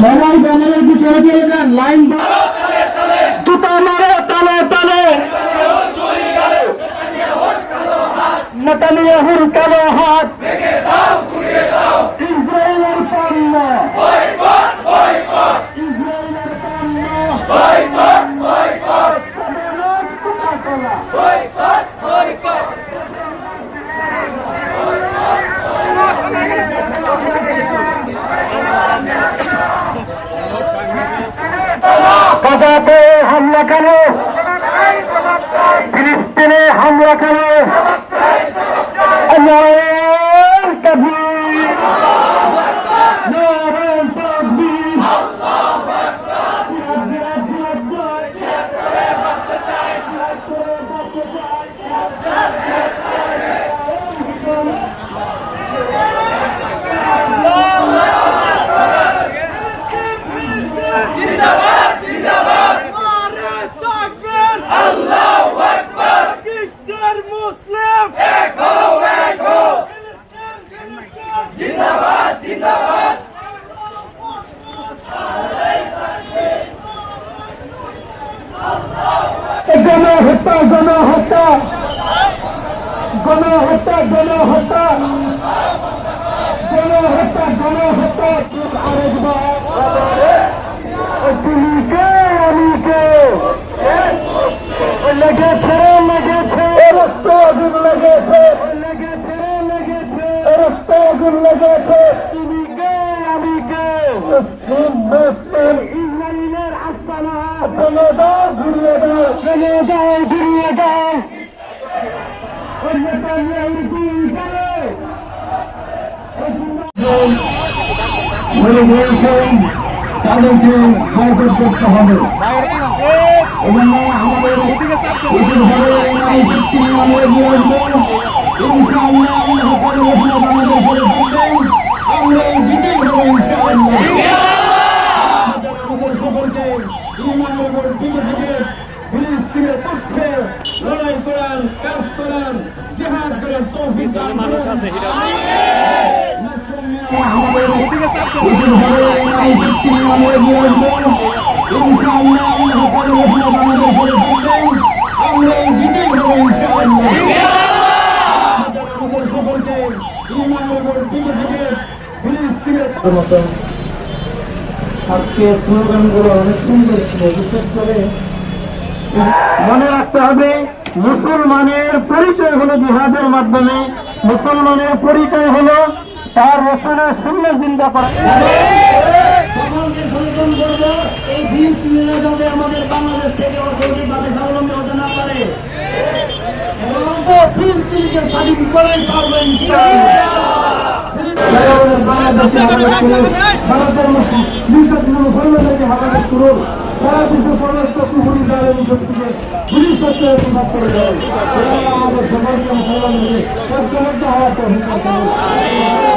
সবাই ব্যানারের পিছনে চলে যান, লাইন দুটা মারে, তালে তালে। নেতানিয়াহুর কালো হাত। ইসরায়েলের পণ্য ইসরায়েলের পণ্য কেন? ফিলিস্তিনে হামলা কেন? গণহত্যা গণহত্যা গণহত্যা গণহত্যা গণহত্যা গণহত্যা আরেকবার লেগেছে লেগেছে। রক্ত আগুন লেগেছে। লেগেছে লেগেছে। রক্ত আগুন লেগেছে। তুমি কে আমি কে মুসলিম ঘুরিয়ে দাও ঘুরিয়ে দাও। এজন্য আমাদের রহমত আমাদের করে থাকবেন আমরা বিজয় হব ইনশাআল্লাহ আমাদের সকলকে ইমানের উপর টিকে থেকে ফিলিস্তিনের পক্ষে লড়াই করার কাজ করার জেহাদ করার তৌফিক মানুষ আছে আমরা বিজয় হব ইনশাআল্লাহ মতো আজকে স্লোগানগুলো অনেক সুন্দর ছিল, বিশেষ করে মনে রাখতে হবে, মুসলমানের পরিচয় হলো জিহাদের মাধ্যমে, মুসলমানের পরিচয় হলো তার রসুলের শূন্য চিন্তা করা। সকলকে সচেতন করব এই ফিলিস্তিনিরা যাতে আমাদের বাংলাদেশ থেকে অর্থনৈতিকভাবে স্বাবলম্বী হতে না পারে স্বাধীন করে ছাড়বে ভারতের মুসলমানদেরকে হেফাজত করুন সারা বিশ্ব সমস্ত কুহুরি দলের শক্তিকে পুলিশ সত্যের প্রভাব করে দেয় আমাদের সকলকে মুসলমানদের ঐক্যবদ্ধ হওয়ার তো